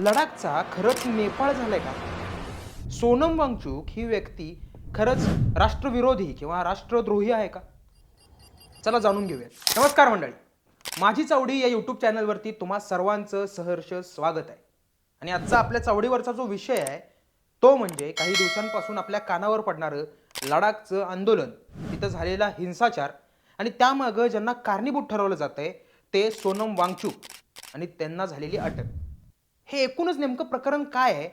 लडाखचा खरंच नेपाळ झालाय का? सोनम वांगचूक ही व्यक्ती खरंच राष्ट्रविरोधी किंवा राष्ट्रद्रोही आहे का? चला जाणून घेऊया नमस्कार मंडळी. माझी चावडी या यूट्यूब चॅनलवरती तुम्हा सर्वांचं सहर्ष स्वागत आहे. आणि आजचा आपल्या चावडीवरचा जो विषय आहे तो म्हणजे काही दिवसांपासून आपल्या कानावर पडणारं लडाखचं आंदोलन. तिथं झालेला हिंसाचार आणि त्यामागं ज्यांना कारणीभूत ठरवलं जात आहे ते सोनम वांगचूक आणि त्यांना झालेली अटक. हे एकूणच नेमकं प्रकरण काय आहे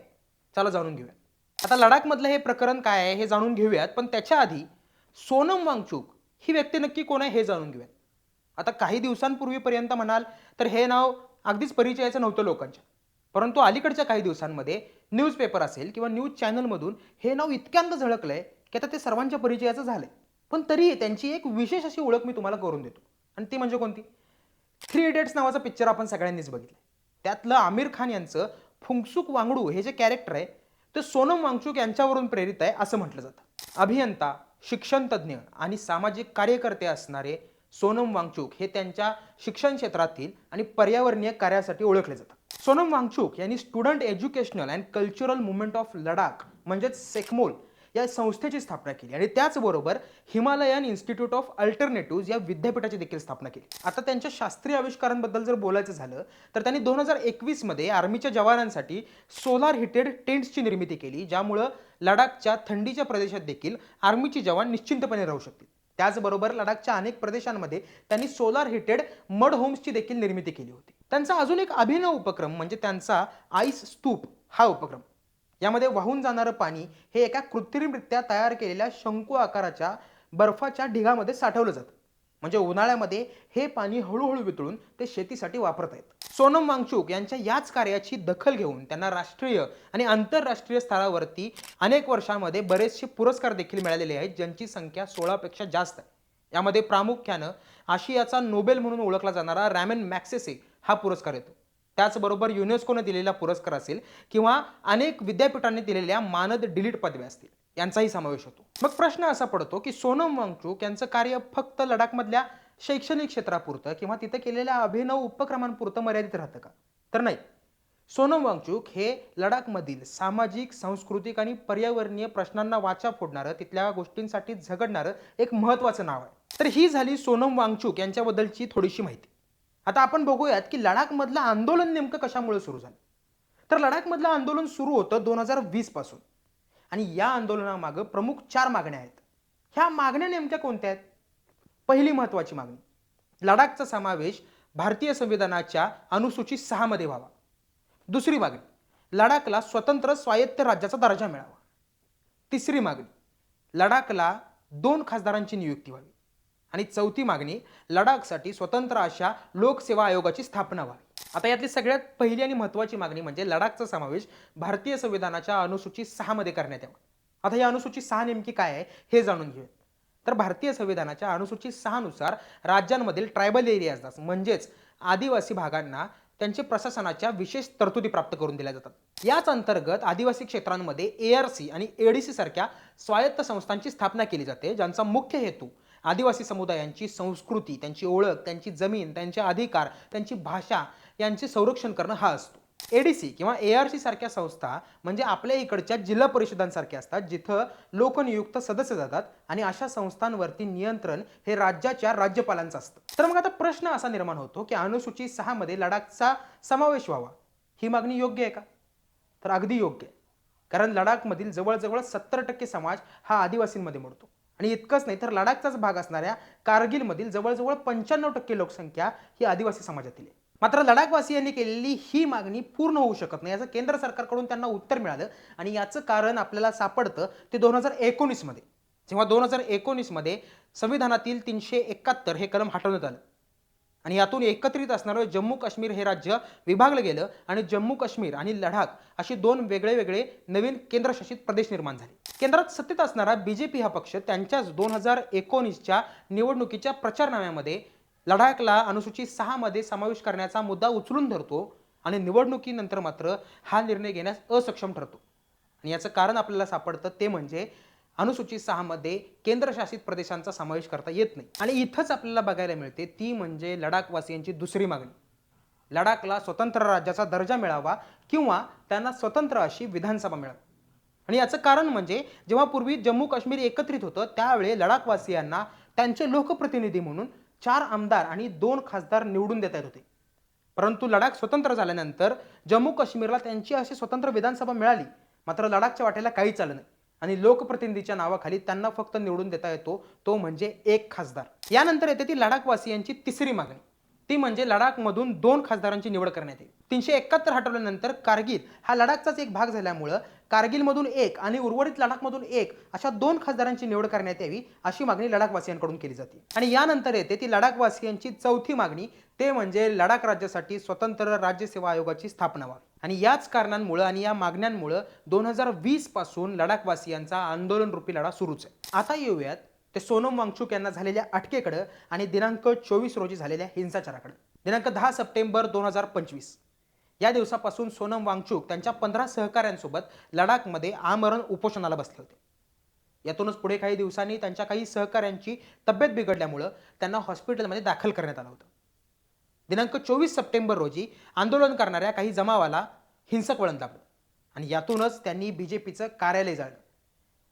चला जाणून घेऊया. आता लडाखमधलं हे प्रकरण काय आहे हे जाणून घेऊयात पण त्याच्या आधी सोनम वांगचूक ही व्यक्ती नक्की कोण आहे हे जाणून घेऊयात. आता काही दिवसांपूर्वीपर्यंत म्हणाल तर हे नाव अगदीच परिचयाचं नव्हतं लोकांच्या. परंतु अलीकडच्या काही दिवसांमध्ये न्यूजपेपर असेल किंवा न्यूज चॅनलमधून हे नाव इतक्यांद झळकलंय की आता ते सर्वांच्या परिचयाचं झालंय. पण तरीही त्यांची एक विशेष अशी ओळख मी तुम्हाला करून देतो. आणि ती म्हणजे कोणती? थ्री इडियट्स नावाचा पिक्चर आपण सगळ्यांनीच बघितलं त्यातलं आमिर खान यांचं फुंगसुक वांगडू हे जे कॅरेक्टर आहे ते सोनम वांगचूक यांच्यावरून प्रेरित आहे असं म्हटलं जातं. अभियंता शिक्षणतज्ज्ञ आणि सामाजिक कार्यकर्ते असणारे सोनम वांगचूक हे त्यांच्या शिक्षण क्षेत्रातील आणि पर्यावरणीय कार्यासाठी ओळखले जातात. सोनम वांगचूक यांनी student educational and cultural movement of Ladakh म्हणजेच सेकमोल या संस्थेची स्थापना केली. आणि त्याचबरोबर हिमालयन इन्स्टिट्यूट ऑफ अल्टरनेटिव्ह या विद्यापीठाची देखील स्थापना केली. आता त्यांच्या शास्त्रीय आविष्कारांबद्दल जर बोलायचं झालं तर त्यांनी दोन हजार एकवीसमध्ये आर्मीच्या जवानांसाठी सोलार हिटेड टेंट्सची निर्मिती केली ज्यामुळं लडाखच्या थंडीच्या प्रदेशात देखील आर्मीची जवान निश्चिंतपणे राहू शकतील. त्याचबरोबर लडाखच्या अनेक प्रदेशांमध्ये त्यांनी सोलार हिटेड मड होम्सची देखील निर्मिती केली होती. त्यांचा अजून एक अभिनव उपक्रम म्हणजे त्यांचा आईस स्तूप हा उपक्रम. यामध्ये वाहून जाणारं पाणी हे एका कृत्रिमरित्या तयार केलेल्या शंकू आकाराच्या बर्फाच्या ढिगामध्ये साठवलं जातं. म्हणजे उन्हाळ्यामध्ये हे पाणी हळूहळू वितळून ते शेतीसाठी वापरत आहेत सोनम वांगचूक यांच्या याच कार्याची दखल घेऊन त्यांना राष्ट्रीय आणि आंतरराष्ट्रीय स्तरावरती अनेक वर्षांमध्ये बरेचसे पुरस्कार देखील मिळालेले आहेत ज्यांची संख्या सोळापेक्षा जास्त आहे. यामध्ये प्रामुख्यानं आशियाचा नोबेल म्हणून ओळखला जाणारा रॅमन मॅक्सेसे हा पुरस्कार येतो. त्याचबरोबर युनेस्कोने दिलेला पुरस्कार असेल किंवा अनेक विद्यापीठांनी दिलेल्या मानद डिलीट पदव्या असतील यांचाही समावेश होतो. मग प्रश्न असा पडतो की सोनम वांगचूक यांचं कार्य फक्त लडाखमधल्या शैक्षणिक क्षेत्रापुरतं किंवा तिथं केलेल्या अभिनव उपक्रमांपुरतं मर्यादित राहतं का? तर नाही. सोनम वांगचूक हे लडाखमधील सामाजिक सांस्कृतिक आणि पर्यावरणीय प्रश्नांना वाचा फोडणारं तिथल्या गोष्टींसाठी झगडणारं एक महत्त्वाचं नाव आहे. तर ही झाली सोनम वांगचूक यांच्याबद्दलची थोडीशी माहिती. आता आपण बघूयात की लडाखमधलं आंदोलन नेमकं कशामुळे सुरू झालं? तर लडाखमधलं आंदोलन सुरू होतं दोन हजार वीसपासून आणि या आंदोलनामागं प्रमुख चार मागण्या आहेत. ह्या मागण्या नेमक्या कोणत्या आहेत? पहिली महत्त्वाची मागणी. लडाखचा समावेश भारतीय संविधानाच्या अनुसूची सहामध्ये व्हावा. दुसरी मागणी लडाखला स्वतंत्र स्वायत्त राज्याचा दर्जा मिळावा. तिसरी मागणी लडाखला दोन खासदारांची नियुक्ती व्हावी. आणि चौथी मागणी लडाखसाठी स्वतंत्र अशा लोकसेवा आयोगाची स्थापना व्हावी. आता यातली सगळ्यात पहिली आणि महत्त्वाची मागणी म्हणजे लडाखचा समावेश भारतीय संविधानाच्या अनुसूची सहामध्ये करण्यात यावा. आता या अनुसूची सहा नेमकी काय आहे हे जाणून घेऊया तर भारतीय संविधानाच्या अनुसूची सहानुसार राज्यांमधील ट्रायबल एरियाज म्हणजेच आदिवासी भागांना त्यांचे प्रशासनाच्या विशेष तरतुदी प्राप्त करून दिल्या जातात. याच अंतर्गत आदिवासी क्षेत्रांमध्ये ए आर सी आणि एडीसी सारख्या स्वायत्त संस्थांची स्थापना केली जाते ज्यांचा मुख्य हेतू आदिवासी समुदायांची संस्कृती त्यांची ओळख त्यांची जमीन त्यांचे अधिकार त्यांची भाषा यांचे संरक्षण करणं हा असतो. एडीसी किंवा ए आर सी सारख्या संस्था म्हणजे आपल्या इकडच्या जिल्हा परिषदांसारख्या असतात जिथं लोकनियुक्त सदस्य जातात आणि अशा संस्थांवरती नियंत्रण हे राज्याच्या राज्यपालांचं असतं. तर मग आता प्रश्न असा निर्माण होतो की अनुसूची सहामध्ये लडाखचा समावेश व्हावा. ही मागणी योग्य आहे का? तर अगदी योग्य आहे. कारण लडाखमधील जवळजवळ सत्तर टक्के समाज हा आदिवासींमध्ये मोडतो. आणि इतकंच नाही तर लडाखचाच भाग असणाऱ्या कारगिलमधील जवळजवळ पंच्याण्णव टक्के लोकसंख्या ही आदिवासी समाजातील आहे. मात्र लडाखवासियांनी केलेली ही मागणी पूर्ण होऊ शकत नाही याचं केंद्र सरकारकडून त्यांना उत्तर मिळालं आणि याचं कारण आपल्याला सापडतं ते दोन हजार एकोणीसमध्ये. जेव्हा दोन हजार एकोणीसमध्ये संविधानातील तीनशे एकाहत्तर हे कलम हटवण्यात आलं आणि यातून एकत्रित असणारं जम्मू काश्मीर हे राज्य विभागलं गेलं आणि जम्मू काश्मीर आणि लडाख असे दोन वेगळे वेगळे नवीन केंद्रशासित प्रदेश निर्माण झाले. केंद्रात सत्तेत असणारा बीजेपी हा पक्ष त्यांच्याच दोन हजार एकोणीसच्या निवडणुकीच्या प्रचारनाम्यामध्ये लडाखला अनुसूचित सहामध्ये समावेश करण्याचा मुद्दा उचलून धरतो आणि निवडणुकीनंतर मात्र हा निर्णय घेण्यास असक्षम ठरतो. आणि याचं कारण आपल्याला सापडतं ते म्हणजे अनुसूचित सहामध्ये केंद्रशासित प्रदेशांचा समावेश करता येत नाही. आणि इथंच आपल्याला बघायला मिळते ती म्हणजे लडाखवासियांची दुसरी मागणी. लडाखला स्वतंत्र राज्याचा दर्जा मिळावा किंवा त्यांना स्वतंत्र अशी विधानसभा मिळावी. आणि याचं कारण म्हणजे जेव्हा पूर्वी जम्मू काश्मीर एकत्रित होतं त्यावेळी लडाखवासियांना त्यांचे लोकप्रतिनिधी म्हणून चार आमदार आणि दोन खासदार निवडून देता येत होते. परंतु लडाख स्वतंत्र झाल्यानंतर जम्मू काश्मीरला त्यांची अशी स्वतंत्र विधानसभा मिळाली मात्र लडाखच्या वाटेला काहीच चाललं नाही. आणि लोकप्रतिनिधीच्या नावाखाली त्यांना फक्त निवडून देता येतो तो म्हणजे एक खासदार. यानंतर येते ती लडाखवासियांची तिसरी मागणी. ती म्हणजे लडाखमधून दोन खासदारांची निवड करण्यात येईल. तीनशे एकाहत्तर हटवल्यानंतर कारगिल हा लडाखचाच एक भाग झाल्यामुळं कारगिलमधून एक आणि उर्वरित लडाखमधून एक अशा दोन खासदारांची निवड करण्यात यावी अशी मागणी लडाखवासियांकडून केली जाते. आणि यानंतर येते ती लडाखवासियांची चौथी मागणी ते म्हणजे लडाख राज्यासाठी स्वतंत्र राज्य सेवा आयोगाची स्थापना व्हावी. आणि याच कारणांमुळं आणि या मागण्यांमुळं दोन हजार वीसपासून लडाखवासियांचा आंदोलनरूपी लढा सुरूच आहे. आता येऊयात ते सोनम वांगचुक यांना झालेल्या अटकेकडं आणि दिनांक चोवीस रोजी झालेल्या हिंसाचाराकडं. दिनांक दहा सप्टेंबर दोन हजार पंचवीस. या दिवसापासून सोनम वांगचुक त्यांच्या पंधरा सहकाऱ्यांसोबत लडाखमध्ये आमरण उपोषणाला बसले होते. यातूनच पुढे काही दिवसांनी त्यांच्या काही सहकाऱ्यांची तब्येत बिघडल्यामुळं त्यांना हॉस्पिटलमध्ये दाखल करण्यात आलं होतं. दिनांक चोवीस सप्टेंबर रोजी आंदोलन करणाऱ्या काही जमावाला हिंसक वळण लागलं आणि यातूनच त्यांनी बी जे पीचं कार्यालय जाळलं.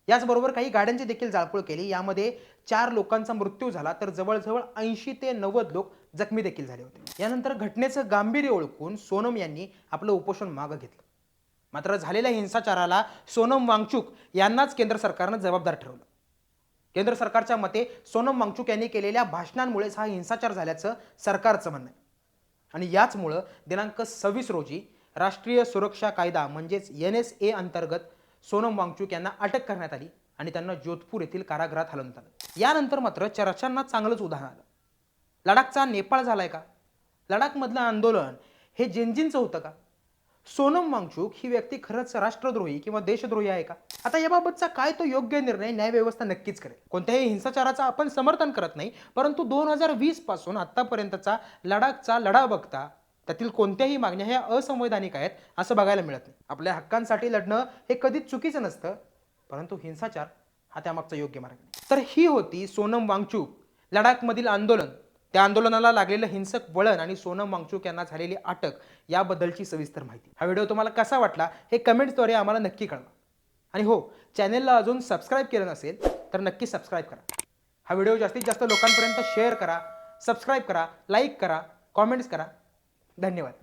याचबरोबर काही गाड्यांची देखील जाळपोळ केली. यामध्ये चार लोकांचा मृत्यू झाला तर जवळजवळ ऐंशी ते नव्वद लोक जखमी देखील झाले होते. यानंतर घटनेचं गांभीर्य ओळखून सोनम यांनी आपलं उपोषण मागं घेतलं. मात्र झालेल्या हिंसाचाराला सोनम वांगचूक यांनाच केंद्र सरकारनं जबाबदार ठरवलं. केंद्र सरकारच्या मते सोनम वांगचूक यांनी केलेल्या भाषणांमुळेच हा हिंसाचार झाल्याचं सरकारचं म्हणणं आहे. आणि याचमुळं दिनांक सव्वीस रोजी राष्ट्रीय सुरक्षा कायदा म्हणजेच एन एस ए अंतर्गत सोनम वांगचूक यांना अटक करण्यात आली आणि त्यांना जोधपूर येथील कारागृहात हलवण्यात आलं. यानंतर मात्र चर्चांना चांगलंच उदाहरण आलं. लडाखचा नेपाळ झालाय का? लडाखमधलं आंदोलन हे जेनजींचं होतं का? सोनम वांगचूक ही व्यक्ती खरंच राष्ट्रद्रोही किंवा देशद्रोही आहे का? आता याबाबतचा काय तो योग्य निर्णय न्यायव्यवस्था नक्कीच करेल. कोणत्याही हिंसाचाराचं आपण समर्थन करत नाही परंतु दोन हजार वीसपासून आतापर्यंतचा लडाखचा लढा बघता त्यातील कोणत्याही मागण्या ह्या असंवैधानिक आहेत असं बघायला मिळत नाही. आपल्या हक्कांसाठी लढणं हे कधीच चुकीचं नसतं परंतु हिंसाचार हा त्यामागचा योग्य मार्ग नाही. तर ही होती सोनम वांगचूक लडाखमधील आंदोलन. त्या आंदोलनाला लागलेलं हिंसक वळण आणि सोनम वांगचूक यांना झालेली अटक याबद्दलची सविस्तर माहिती. हा व्हिडिओ तुम्हाला कसा वाटला हे कमेंट्सद्वारे आम्हाला नक्की कळवा. आणि हो चॅनेलला अजून सबस्क्राईब केलं नसेल तर नक्की सबस्क्राईब करा. हा व्हिडिओ जास्तीत जास्त लोकांपर्यंत शेअर करा सबस्क्राईब करा लाईक करा कॉमेंट्स करा. धन्यवाद.